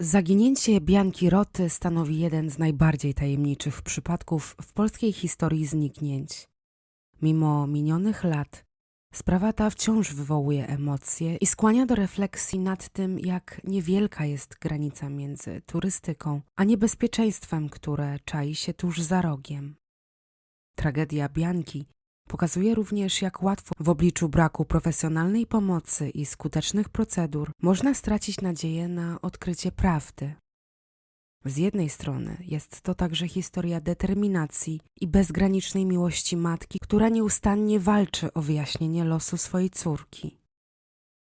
Zaginięcie Bianki Roty stanowi jeden z najbardziej tajemniczych przypadków w polskiej historii zniknięć. Mimo minionych lat, sprawa ta wciąż wywołuje emocje i skłania do refleksji nad tym, jak niewielka jest granica między turystyką a niebezpieczeństwem, które czai się tuż za rogiem. Tragedia Bianki pokazuje również, jak łatwo w obliczu braku profesjonalnej pomocy i skutecznych procedur można stracić nadzieję na odkrycie prawdy. Z jednej strony jest to także historia determinacji i bezgranicznej miłości matki, która nieustannie walczy o wyjaśnienie losu swojej córki.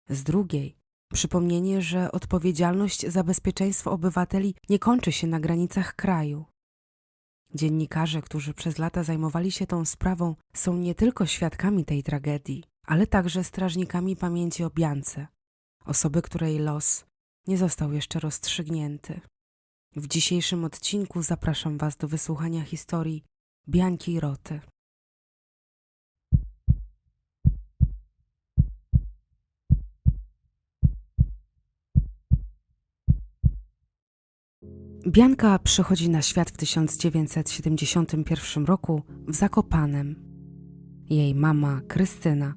Z drugiej przypomnienie, że odpowiedzialność za bezpieczeństwo obywateli nie kończy się na granicach kraju. Dziennikarze, którzy przez lata zajmowali się tą sprawą, są nie tylko świadkami tej tragedii, ale także strażnikami pamięci o Biance, osoby, której los nie został jeszcze rozstrzygnięty. W dzisiejszym odcinku zapraszam Was do wysłuchania historii Bianki Roty. Bianka przychodzi na świat w 1971 roku w Zakopanem. Jej mama, Krystyna,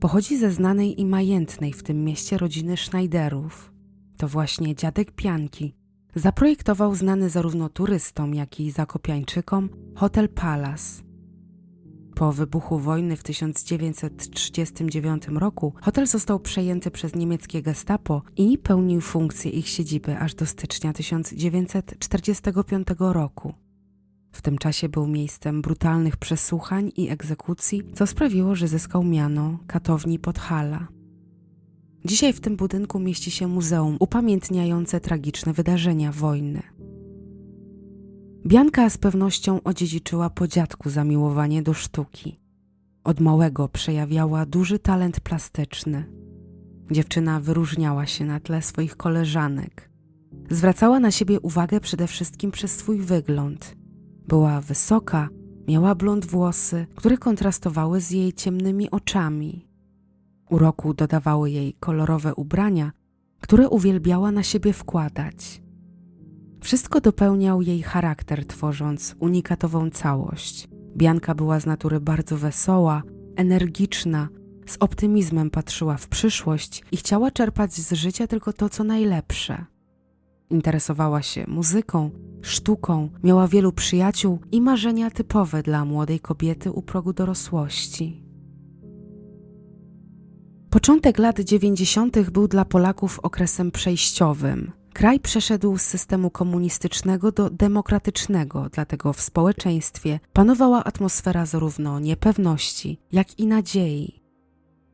pochodzi ze znanej i majętnej w tym mieście rodziny Schneiderów. To właśnie dziadek Bianki zaprojektował znany zarówno turystom, jak i zakopiańczykom Hotel Palace. Po wybuchu wojny w 1939 roku hotel został przejęty przez niemieckie gestapo i pełnił funkcję ich siedziby aż do stycznia 1945 roku. W tym czasie był miejscem brutalnych przesłuchań i egzekucji, co sprawiło, że zyskał miano katowni Podhala. Dzisiaj w tym budynku mieści się muzeum upamiętniające tragiczne wydarzenia wojny. Bianka z pewnością odziedziczyła po dziadku zamiłowanie do sztuki. Od małego przejawiała duży talent plastyczny. Dziewczyna wyróżniała się na tle swoich koleżanek. Zwracała na siebie uwagę przede wszystkim przez swój wygląd. Była wysoka, miała blond włosy, które kontrastowały z jej ciemnymi oczami. Uroku dodawały jej kolorowe ubrania, które uwielbiała na siebie wkładać. Wszystko dopełniał jej charakter, tworząc unikatową całość. Bianka była z natury bardzo wesoła, energiczna, z optymizmem patrzyła w przyszłość i chciała czerpać z życia tylko to, co najlepsze. Interesowała się muzyką, sztuką, miała wielu przyjaciół i marzenia typowe dla młodej kobiety u progu dorosłości. Początek lat 90. był dla Polaków okresem przejściowym. Kraj przeszedł z systemu komunistycznego do demokratycznego, dlatego w społeczeństwie panowała atmosfera zarówno niepewności, jak i nadziei.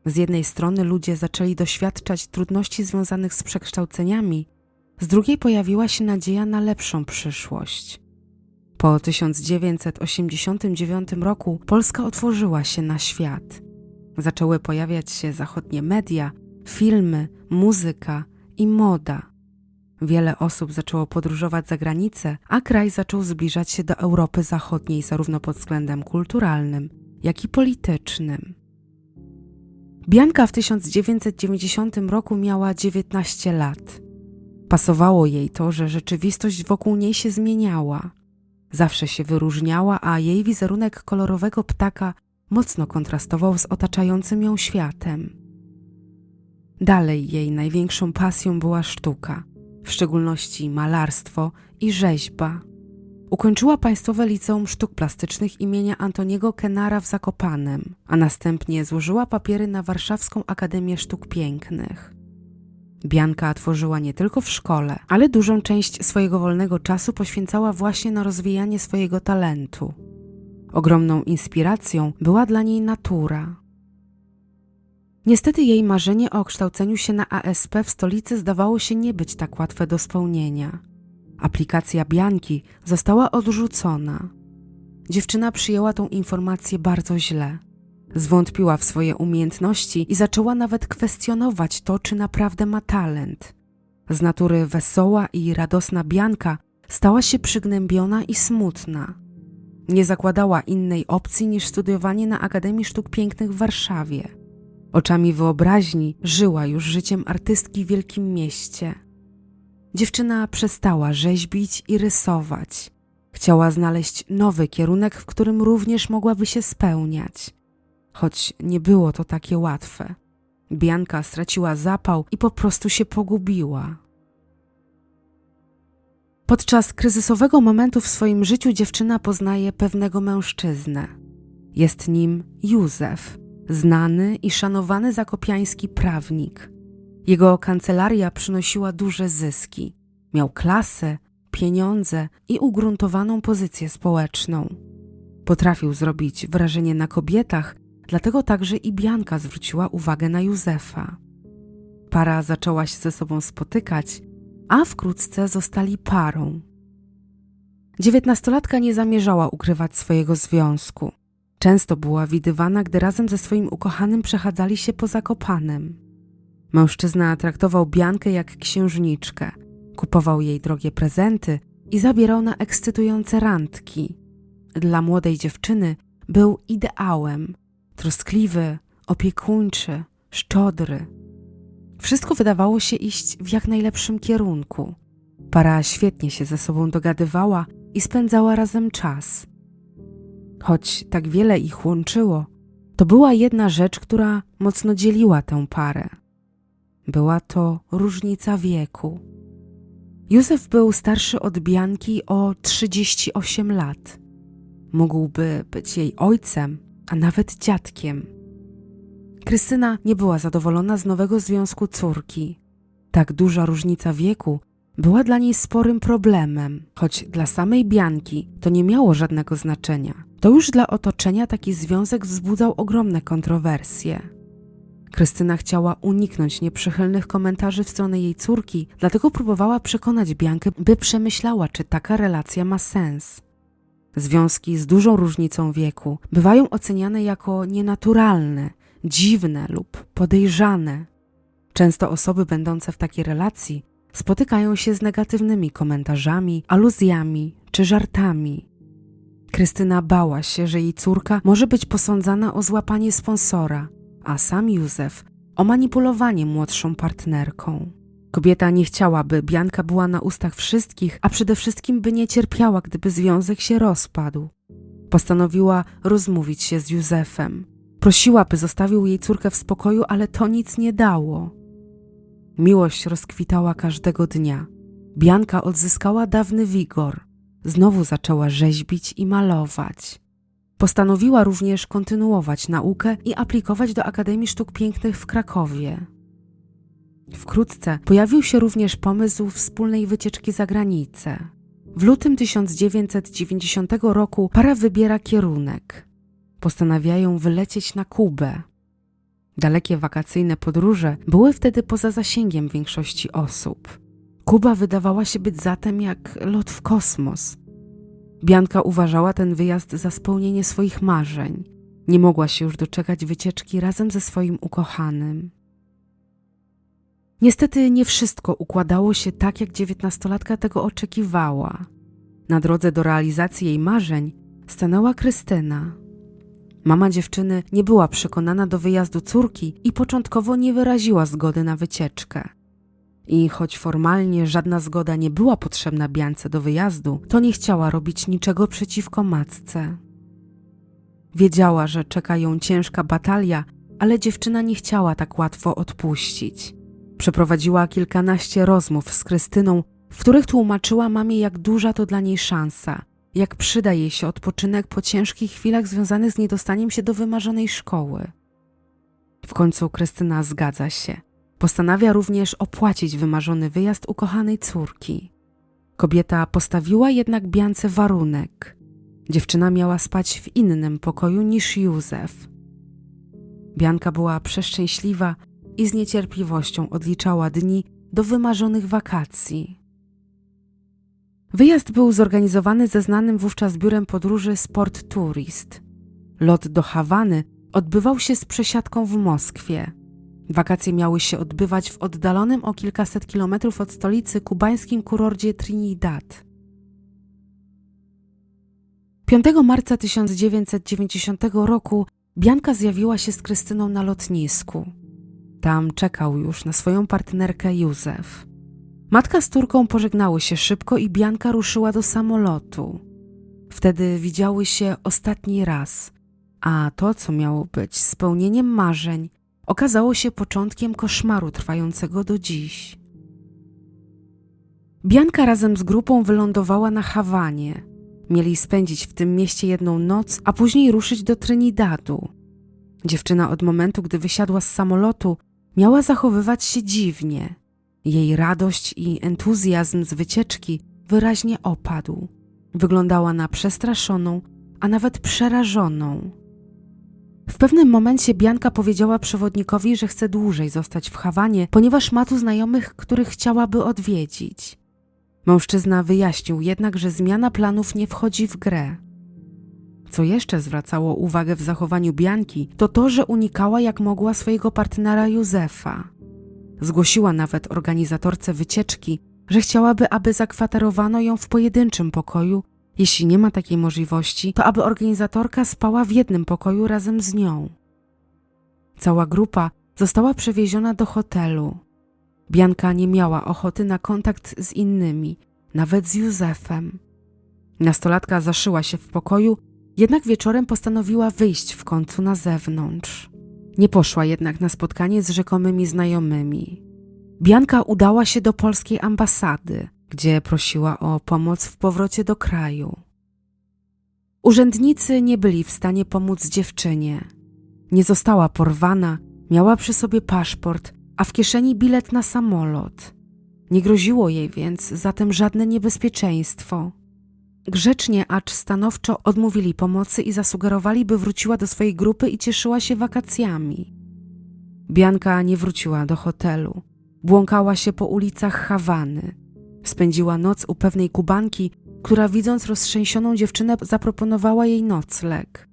Z jednej strony ludzie zaczęli doświadczać trudności związanych z przekształceniami, z drugiej pojawiła się nadzieja na lepszą przyszłość. Po 1989 roku Polska otworzyła się na świat. Zaczęły pojawiać się zachodnie media, filmy, muzyka i moda. Wiele osób zaczęło podróżować za granicę, a kraj zaczął zbliżać się do Europy Zachodniej zarówno pod względem kulturalnym, jak i politycznym. Bianka w 1990 roku miała 19 lat. Pasowało jej to, że rzeczywistość wokół niej się zmieniała. Zawsze się wyróżniała, a jej wizerunek kolorowego ptaka mocno kontrastował z otaczającym ją światem. Dalej jej największą pasją była sztuka, w szczególności malarstwo i rzeźba. Ukończyła Państwowe Liceum Sztuk Plastycznych imienia Antoniego Kenara w Zakopanem, a następnie złożyła papiery na Warszawską Akademię Sztuk Pięknych. Bianka tworzyła nie tylko w szkole, ale dużą część swojego wolnego czasu poświęcała właśnie na rozwijanie swojego talentu. Ogromną inspiracją była dla niej natura. Niestety jej marzenie o kształceniu się na ASP w stolicy zdawało się nie być tak łatwe do spełnienia. Aplikacja Bianki została odrzucona. Dziewczyna przyjęła tą informację bardzo źle. Zwątpiła w swoje umiejętności i zaczęła nawet kwestionować to, czy naprawdę ma talent. Z natury wesoła i radosna Bianka stała się przygnębiona i smutna. Nie zakładała innej opcji niż studiowanie na Akademii Sztuk Pięknych w Warszawie. Oczami wyobraźni żyła już życiem artystki w wielkim mieście. dziewczyna przestała rzeźbić i rysować. Chciała znaleźć nowy kierunek, w którym również mogłaby się spełniać. Choć nie było to takie łatwe. Bianka straciła zapał i po prostu się pogubiła. Podczas kryzysowego momentu w swoim życiu dziewczyna poznaje pewnego mężczyznę. Jest nim Józef, znany i szanowany zakopiański prawnik. Jego kancelaria przynosiła duże zyski. Miał klasę, pieniądze i ugruntowaną pozycję społeczną. Potrafił zrobić wrażenie na kobietach, dlatego także i Bianka zwróciła uwagę na Józefa. Para zaczęła się ze sobą spotykać, a wkrótce zostali parą. Dziewiętnastolatka nie zamierzała ukrywać swojego związku. Często była widywana, gdy razem ze swoim ukochanym przechadzali się po Zakopanem. Mężczyzna traktował Biankę jak księżniczkę, kupował jej drogie prezenty i zabierał na ekscytujące randki. Dla młodej dziewczyny był ideałem, troskliwy, opiekuńczy, szczodry. Wszystko wydawało się iść w jak najlepszym kierunku. Para świetnie się ze sobą dogadywała i spędzała razem czas. Choć tak wiele ich łączyło, to była jedna rzecz, która mocno dzieliła tę parę. Była to różnica wieku. Józef był starszy od Bianki o 38 lat. Mógłby być jej ojcem, a nawet dziadkiem. Krystyna nie była zadowolona z nowego związku córki. Tak duża różnica wieku była dla niej sporym problemem, choć dla samej Bianki to nie miało żadnego znaczenia. To już dla otoczenia taki związek wzbudzał ogromne kontrowersje. Krystyna chciała uniknąć nieprzychylnych komentarzy w stronę jej córki, dlatego próbowała przekonać Biankę, by przemyślała, czy taka relacja ma sens. Związki z dużą różnicą wieku bywają oceniane jako nienaturalne, dziwne lub podejrzane. Często osoby będące w takiej relacji spotykają się z negatywnymi komentarzami, aluzjami czy żartami. Krystyna bała się, że jej córka może być posądzana o złapanie sponsora, a sam Józef o manipulowanie młodszą partnerką. Kobieta nie chciała, by Bianka była na ustach wszystkich, a przede wszystkim by nie cierpiała, gdyby związek się rozpadł. Postanowiła rozmówić się z Józefem. Prosiła, by zostawił jej córkę w spokoju, ale to nic nie dało. Miłość rozkwitała każdego dnia. Bianka odzyskała dawny wigor. Znowu zaczęła rzeźbić i malować. Postanowiła również kontynuować naukę i aplikować do Akademii Sztuk Pięknych w Krakowie. Wkrótce pojawił się również pomysł wspólnej wycieczki za granicę. W lutym 1990 roku para wybiera kierunek. Postanawiają wylecieć na Kubę. Dalekie wakacyjne podróże były wtedy poza zasięgiem większości osób. Kuba wydawała się być zatem jak lot w kosmos. Bianka uważała ten wyjazd za spełnienie swoich marzeń. Nie mogła się już doczekać wycieczki razem ze swoim ukochanym. Niestety nie wszystko układało się tak, jak dziewiętnastolatka tego oczekiwała. Na drodze do realizacji jej marzeń stanęła Krystyna. Mama dziewczyny nie była przekonana do wyjazdu córki i początkowo nie wyraziła zgody na wycieczkę. I choć formalnie żadna zgoda nie była potrzebna Biance do wyjazdu, to nie chciała robić niczego przeciwko matce. Wiedziała, że czeka ją ciężka batalia, ale dziewczyna nie chciała tak łatwo odpuścić. Przeprowadziła kilkanaście rozmów z Krystyną, w których tłumaczyła mamie, jak duża to dla niej szansa, jak przyda jej się odpoczynek po ciężkich chwilach związanych z niedostaniem się do wymarzonej szkoły. W końcu Krystyna zgadza się. Postanawia również opłacić wymarzony wyjazd ukochanej córki. Kobieta postawiła jednak Biance warunek. Dziewczyna miała spać w innym pokoju niż Józef. Bianka była przeszczęśliwa i z niecierpliwością odliczała dni do wymarzonych wakacji. Wyjazd był zorganizowany ze znanym wówczas biurem podróży Sport Tourist. Lot do Hawany odbywał się z przesiadką w Moskwie. Wakacje miały się odbywać w oddalonym o kilkaset kilometrów od stolicy kubańskim kurorcie Trinidad. 5 marca 1990 roku Bianka zjawiła się z Krystyną na lotnisku. Tam czekał już na swoją partnerkę Józef. Matka z córką pożegnały się szybko i Bianka ruszyła do samolotu. Wtedy widziały się ostatni raz, a to, co miało być spełnieniem marzeń, okazało się początkiem koszmaru trwającego do dziś. Bianka razem z grupą wylądowała na Hawanie. Mieli spędzić w tym mieście jedną noc, a później ruszyć do Trinidadu. Dziewczyna od momentu, gdy wysiadła z samolotu, miała zachowywać się dziwnie. Jej radość i entuzjazm z wycieczki wyraźnie opadł. Wyglądała na przestraszoną, a nawet przerażoną. W pewnym momencie Bianka powiedziała przewodnikowi, że chce dłużej zostać w Hawanie, ponieważ ma tu znajomych, których chciałaby odwiedzić. Mężczyzna wyjaśnił jednak, że zmiana planów nie wchodzi w grę. Co jeszcze zwracało uwagę w zachowaniu Bianki, to to, że unikała jak mogła swojego partnera Józefa. Zgłosiła nawet organizatorce wycieczki, że chciałaby, aby zakwaterowano ją w pojedynczym pokoju. Jeśli nie ma takiej możliwości, to aby organizatorka spała w jednym pokoju razem z nią. Cała grupa została przewieziona do hotelu. Bianka nie miała ochoty na kontakt z innymi, nawet z Józefem. Nastolatka zaszyła się w pokoju, jednak wieczorem postanowiła wyjść w końcu na zewnątrz. Nie poszła jednak na spotkanie z rzekomymi znajomymi. Bianka udała się do polskiej ambasady, gdzie prosiła o pomoc w powrocie do kraju. Urzędnicy nie byli w stanie pomóc dziewczynie. Nie została porwana, miała przy sobie paszport, a w kieszeni bilet na samolot. Nie groziło jej więc zatem żadne niebezpieczeństwo. Grzecznie, acz stanowczo odmówili pomocy i zasugerowali, by wróciła do swojej grupy i cieszyła się wakacjami. Bianka nie wróciła do hotelu. Błąkała się po ulicach Hawany. Spędziła noc u pewnej kubanki, która widząc roztrzęsioną dziewczynę zaproponowała jej nocleg.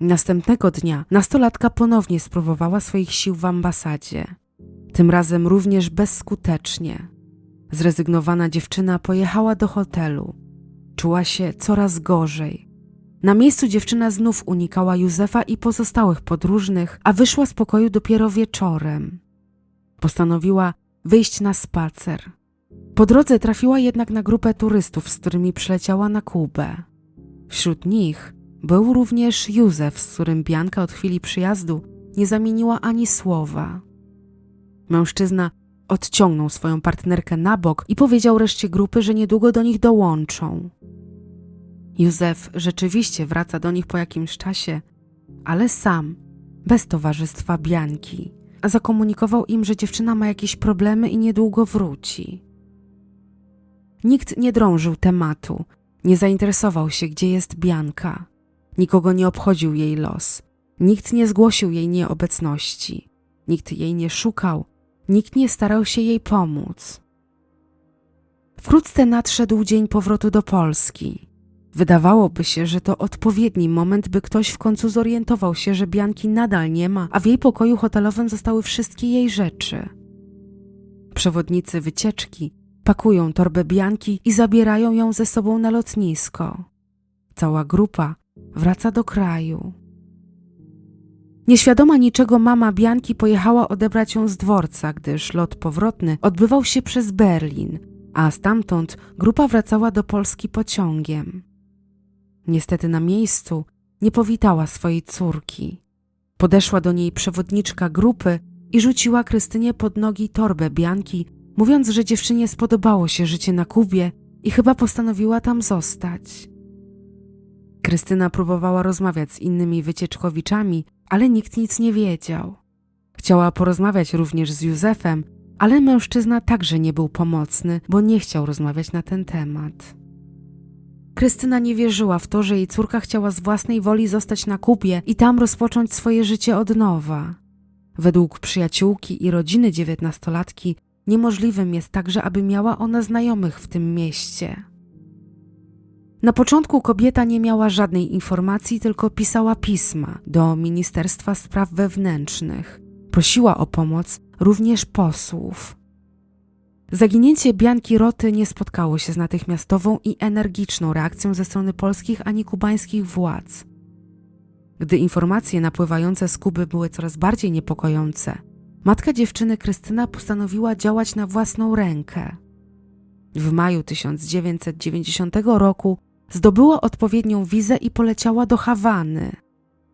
Następnego dnia nastolatka ponownie spróbowała swoich sił w ambasadzie. Tym razem również bezskutecznie. Zrezygnowana dziewczyna pojechała do hotelu. Czuła się coraz gorzej. Na miejscu dziewczyna znów unikała Józefa i pozostałych podróżnych, a wyszła z pokoju dopiero wieczorem. Postanowiła wyjść na spacer. Po drodze trafiła jednak na grupę turystów, z którymi przyleciała na Kubę. Wśród nich był również Józef, z którym Bianka od chwili przyjazdu nie zamieniła ani słowa. Mężczyzna odciągnął swoją partnerkę na bok i powiedział reszcie grupy, że niedługo do nich dołączą. Józef rzeczywiście wraca do nich po jakimś czasie, ale sam, bez towarzystwa Bianki, a zakomunikował im, że dziewczyna ma jakieś problemy i niedługo wróci. Nikt nie drążył tematu, nie zainteresował się, gdzie jest Bianka. Nikogo nie obchodził jej los. Nikt nie zgłosił jej nieobecności. Nikt jej nie szukał, nikt nie starał się jej pomóc. Wkrótce nadszedł dzień powrotu do Polski. Wydawałoby się, że to odpowiedni moment, by ktoś w końcu zorientował się, że Bianki nadal nie ma, a w jej pokoju hotelowym zostały wszystkie jej rzeczy. Przewodnicy wycieczki pakują torbę Bianki i zabierają ją ze sobą na lotnisko. Cała grupa wraca do kraju. Nieświadoma niczego mama Bianki pojechała odebrać ją z dworca, gdyż lot powrotny odbywał się przez Berlin, a stamtąd grupa wracała do Polski pociągiem. Niestety na miejscu nie powitała swojej córki. Podeszła do niej przewodniczka grupy i rzuciła Krystynie pod nogi torbę Bianki, mówiąc, że dziewczynie spodobało się życie na Kubie i chyba postanowiła tam zostać. Krystyna próbowała rozmawiać z innymi wycieczkowiczami, ale nikt nic nie wiedział. Chciała porozmawiać również z Józefem, ale mężczyzna także nie był pomocny, bo nie chciał rozmawiać na ten temat. Krystyna nie wierzyła w to, że jej córka chciała z własnej woli zostać na Kubie i tam rozpocząć swoje życie od nowa. Według przyjaciółki i rodziny dziewiętnastolatki niemożliwym jest także, aby miała ona znajomych w tym mieście. Na początku kobieta nie miała żadnej informacji, tylko pisała pisma do Ministerstwa Spraw Wewnętrznych. Prosiła o pomoc również posłów. Zaginięcie Bianki Roty nie spotkało się z natychmiastową i energiczną reakcją ze strony polskich ani kubańskich władz. Gdy informacje napływające z Kuby były coraz bardziej niepokojące, matka dziewczyny Krystyna postanowiła działać na własną rękę. W maju 1990 roku zdobyła odpowiednią wizę i poleciała do Hawany.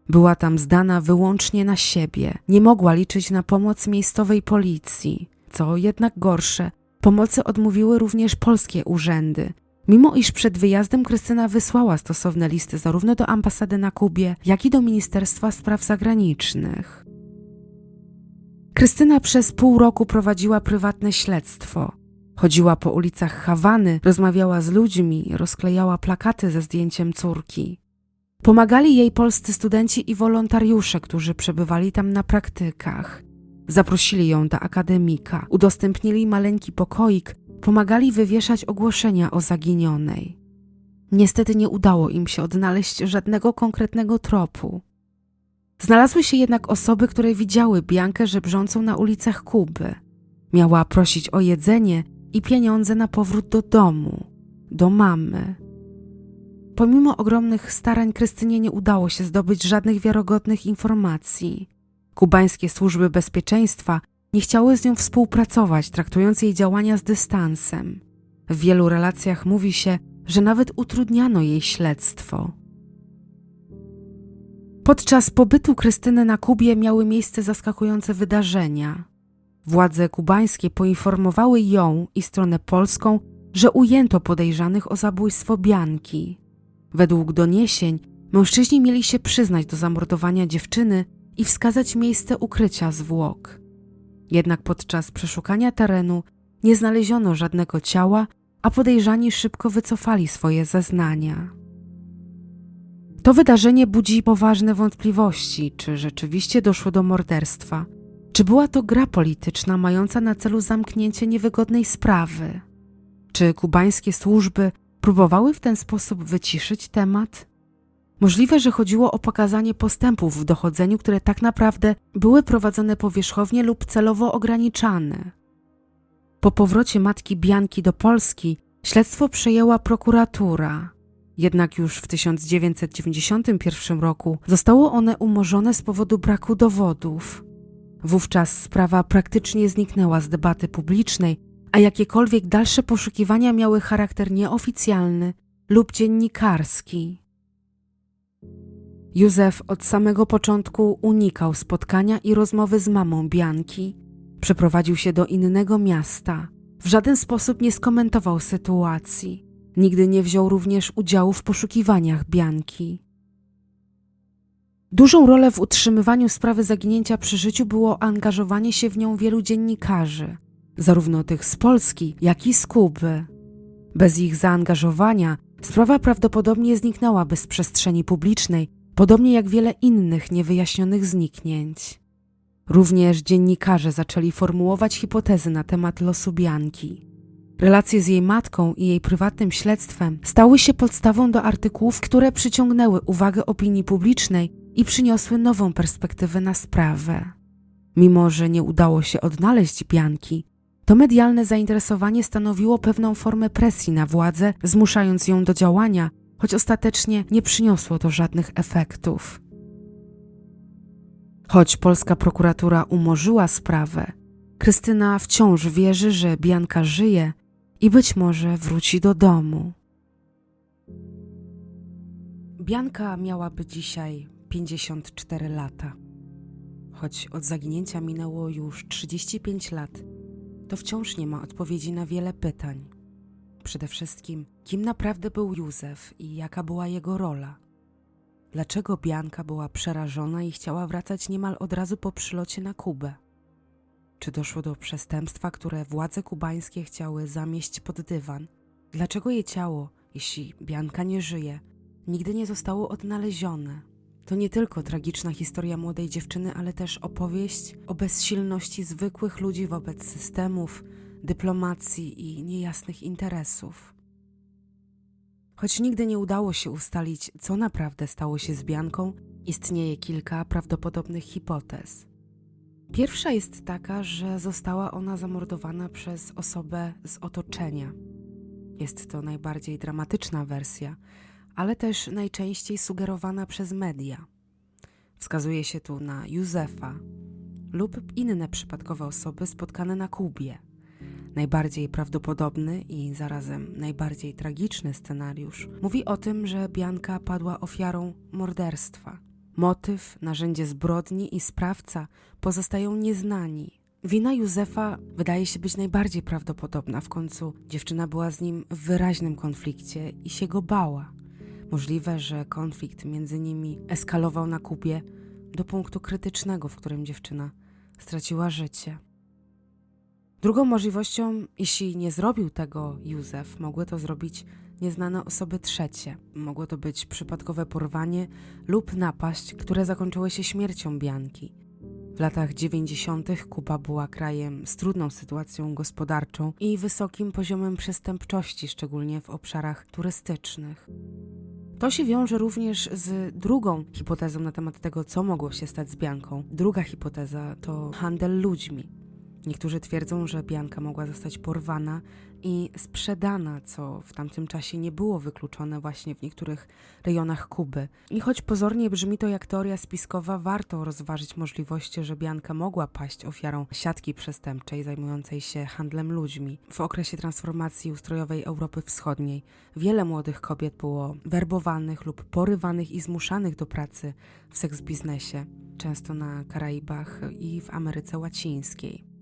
Była tam zdana wyłącznie na siebie, nie mogła liczyć na pomoc miejscowej policji. Co jednak gorsze, pomocy odmówiły również polskie urzędy, mimo iż przed wyjazdem Krystyna wysłała stosowne listy zarówno do ambasady na Kubie, jak i do Ministerstwa Spraw Zagranicznych. Krystyna przez pół roku prowadziła prywatne śledztwo. Chodziła po ulicach Hawany, rozmawiała z ludźmi, rozklejała plakaty ze zdjęciem córki. Pomagali jej polscy studenci i wolontariusze, którzy przebywali tam na praktykach. Zaprosili ją do akademika, udostępnili maleńki pokoik, pomagali wywieszać ogłoszenia o zaginionej. Niestety nie udało im się odnaleźć żadnego konkretnego tropu. Znalazły się jednak osoby, które widziały Biankę żebrzącą na ulicach Kuby. Miała prosić o jedzenie i pieniądze na powrót do domu, do mamy. Pomimo ogromnych starań Krystynie nie udało się zdobyć żadnych wiarygodnych informacji. Kubańskie służby bezpieczeństwa nie chciały z nią współpracować, traktując jej działania z dystansem. W wielu relacjach mówi się, że nawet utrudniano jej śledztwo. Podczas pobytu Krystyny na Kubie miały miejsce zaskakujące wydarzenia. Władze kubańskie poinformowały ją i stronę polską, że ujęto podejrzanych o zabójstwo Bianki. Według doniesień mężczyźni mieli się przyznać do zamordowania dziewczyny i wskazać miejsce ukrycia zwłok. Jednak podczas przeszukania terenu nie znaleziono żadnego ciała, a podejrzani szybko wycofali swoje zeznania. To wydarzenie budzi poważne wątpliwości, czy rzeczywiście doszło do morderstwa, czy była to gra polityczna mająca na celu zamknięcie niewygodnej sprawy. Czy kubańskie służby próbowały w ten sposób wyciszyć temat? Możliwe, że chodziło o pokazanie postępów w dochodzeniu, które tak naprawdę były prowadzone powierzchownie lub celowo ograniczane. Po powrocie matki Bianki do Polski śledztwo przejęła prokuratura. Jednak już w 1991 roku zostało one umorzone z powodu braku dowodów. Wówczas sprawa praktycznie zniknęła z debaty publicznej, a jakiekolwiek dalsze poszukiwania miały charakter nieoficjalny lub dziennikarski. Józef od samego początku unikał spotkania i rozmowy z mamą Bianki. Przeprowadził się do innego miasta. W żaden sposób nie skomentował sytuacji. Nigdy nie wziął również udziału w poszukiwaniach Bianki. Dużą rolę w utrzymywaniu sprawy zaginięcia przy życiu było angażowanie się w nią wielu dziennikarzy, zarówno tych z Polski, jak i z Kuby. Bez ich zaangażowania sprawa prawdopodobnie zniknęłaby z przestrzeni publicznej, podobnie jak wiele innych niewyjaśnionych zniknięć. Również dziennikarze zaczęli formułować hipotezy na temat losu Bianki. Relacje z jej matką i jej prywatnym śledztwem stały się podstawą do artykułów, które przyciągnęły uwagę opinii publicznej i przyniosły nową perspektywę na sprawę. Mimo, że nie udało się odnaleźć Bianki, to medialne zainteresowanie stanowiło pewną formę presji na władzę, zmuszając ją do działania, choć ostatecznie nie przyniosło to żadnych efektów. Choć polska prokuratura umorzyła sprawę, Krystyna wciąż wierzy, że Bianka żyje i być może wróci do domu. Bianka miałaby dzisiaj 54 lata. Choć od zaginięcia minęło już 35 lat, to wciąż nie ma odpowiedzi na wiele pytań. Przede wszystkim, kim naprawdę był Józef i jaka była jego rola? Dlaczego Bianka była przerażona i chciała wracać niemal od razu po przylocie na Kubę? Czy doszło do przestępstwa, które władze kubańskie chciały zamieść pod dywan? Dlaczego jej ciało, jeśli Bianka nie żyje, nigdy nie zostało odnalezione? To nie tylko tragiczna historia młodej dziewczyny, ale też opowieść o bezsilności zwykłych ludzi wobec systemów, dyplomacji i niejasnych interesów. Choć nigdy nie udało się ustalić, co naprawdę stało się z Bianką, istnieje kilka prawdopodobnych hipotez. Pierwsza jest taka, że została ona zamordowana przez osobę z otoczenia. Jest to najbardziej dramatyczna wersja, ale też najczęściej sugerowana przez media. Wskazuje się tu na Józefa lub inne przypadkowe osoby spotkane na Kubie. Najbardziej prawdopodobny i zarazem najbardziej tragiczny scenariusz mówi o tym, że Bianka padła ofiarą morderstwa. Motyw, narzędzie zbrodni i sprawca pozostają nieznani. Wina Józefa wydaje się być najbardziej prawdopodobna. W końcu dziewczyna była z nim w wyraźnym konflikcie i się go bała. Możliwe, że konflikt między nimi eskalował na Kubie do punktu krytycznego, w którym dziewczyna straciła życie. Drugą możliwością, jeśli nie zrobił tego Józef, mogły to zrobić nieznane osoby trzecie. Mogło to być przypadkowe porwanie lub napaść, które zakończyły się śmiercią Bianki. W latach 90. Kuba była krajem z trudną sytuacją gospodarczą i wysokim poziomem przestępczości, szczególnie w obszarach turystycznych. To się wiąże również z drugą hipotezą na temat tego, co mogło się stać z Bianką. Druga hipoteza to handel ludźmi. Niektórzy twierdzą, że Bianka mogła zostać porwana i sprzedana, co w tamtym czasie nie było wykluczone właśnie w niektórych rejonach Kuby. I choć pozornie brzmi to jak teoria spiskowa, warto rozważyć możliwość, że Bianka mogła paść ofiarą siatki przestępczej zajmującej się handlem ludźmi. W okresie transformacji ustrojowej Europy Wschodniej wiele młodych kobiet było werbowanych lub porywanych i zmuszanych do pracy w seks biznesie, często na Karaibach i w Ameryce Łacińskiej.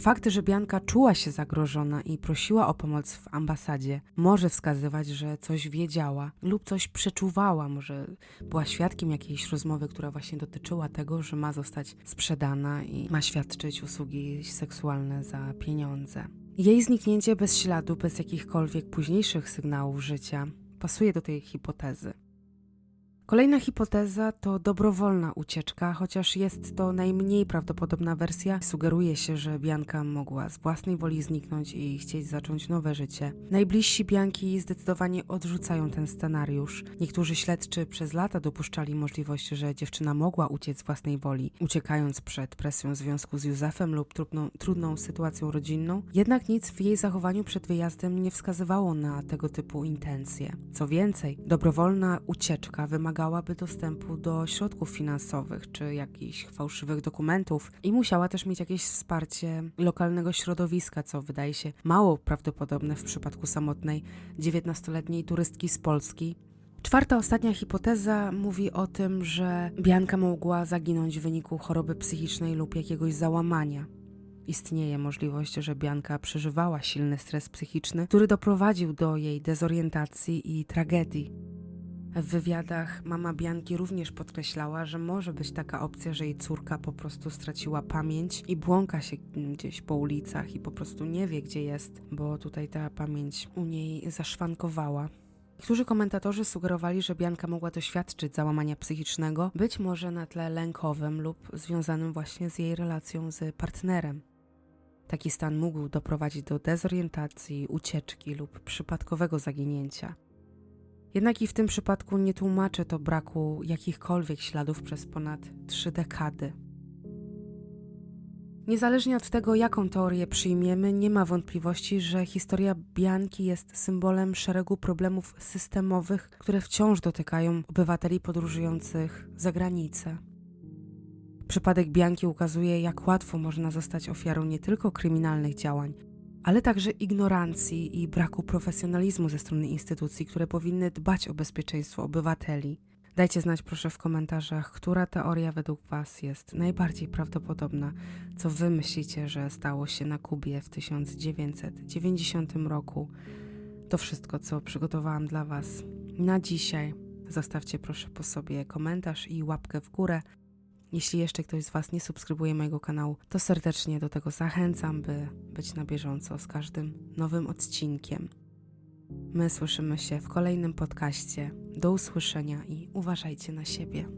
Fakt, że Bianka czuła się zagrożona i prosiła o pomoc w ambasadzie, może wskazywać, że coś wiedziała lub coś przeczuwała, może była świadkiem jakiejś rozmowy, która właśnie dotyczyła tego, że ma zostać sprzedana i ma świadczyć usługi seksualne za pieniądze. Jej zniknięcie bez śladu, bez jakichkolwiek późniejszych sygnałów życia, pasuje do tej hipotezy. Kolejna hipoteza to dobrowolna ucieczka, chociaż jest to najmniej prawdopodobna wersja. Sugeruje się, że Bianka mogła z własnej woli zniknąć i chcieć zacząć nowe życie. Najbliżsi Bianki zdecydowanie odrzucają ten scenariusz. Niektórzy śledczy przez lata dopuszczali możliwość, że dziewczyna mogła uciec z własnej woli, uciekając przed presją związku z Józefem lub trudną, trudną sytuacją rodzinną. Jednak nic w jej zachowaniu przed wyjazdem nie wskazywało na tego typu intencje. Co więcej, dobrowolna ucieczka wymaga wymagałaby dostępu do środków finansowych czy jakichś fałszywych dokumentów i musiała też mieć jakieś wsparcie lokalnego środowiska, co wydaje się mało prawdopodobne w przypadku samotnej 19-letniej turystki z Polski. Czwarta, ostatnia hipoteza mówi o tym, że Bianka mogła zaginąć w wyniku choroby psychicznej lub jakiegoś załamania. Istnieje możliwość, że Bianka przeżywała silny stres psychiczny, który doprowadził do jej dezorientacji i tragedii. W wywiadach mama Bianki również podkreślała, że może być taka opcja, że jej córka po prostu straciła pamięć i błąka się gdzieś po ulicach i po prostu nie wie, gdzie jest, bo tutaj ta pamięć u niej zaszwankowała. Niektórzy komentatorzy sugerowali, że Bianka mogła doświadczyć załamania psychicznego, być może na tle lękowym lub związanym właśnie z jej relacją z partnerem. Taki stan mógł doprowadzić do dezorientacji, ucieczki lub przypadkowego zaginięcia. Jednak i w tym przypadku nie tłumaczy to braku jakichkolwiek śladów przez ponad trzy dekady. Niezależnie od tego, jaką teorię przyjmiemy, nie ma wątpliwości, że historia Bianki jest symbolem szeregu problemów systemowych, które wciąż dotykają obywateli podróżujących za granicę. Przypadek Bianki ukazuje, jak łatwo można zostać ofiarą nie tylko kryminalnych działań, ale także ignorancji i braku profesjonalizmu ze strony instytucji, które powinny dbać o bezpieczeństwo obywateli. Dajcie znać proszę w komentarzach, która teoria według Was jest najbardziej prawdopodobna, co Wy myślicie, że stało się na Kubie w 1990 roku. To wszystko, co przygotowałam dla Was na dzisiaj. Zostawcie proszę po sobie komentarz i łapkę w górę. Jeśli jeszcze ktoś z Was nie subskrybuje mojego kanału, to serdecznie do tego zachęcam, by być na bieżąco z każdym nowym odcinkiem. My słyszymy się w kolejnym podcaście. Do usłyszenia i uważajcie na siebie.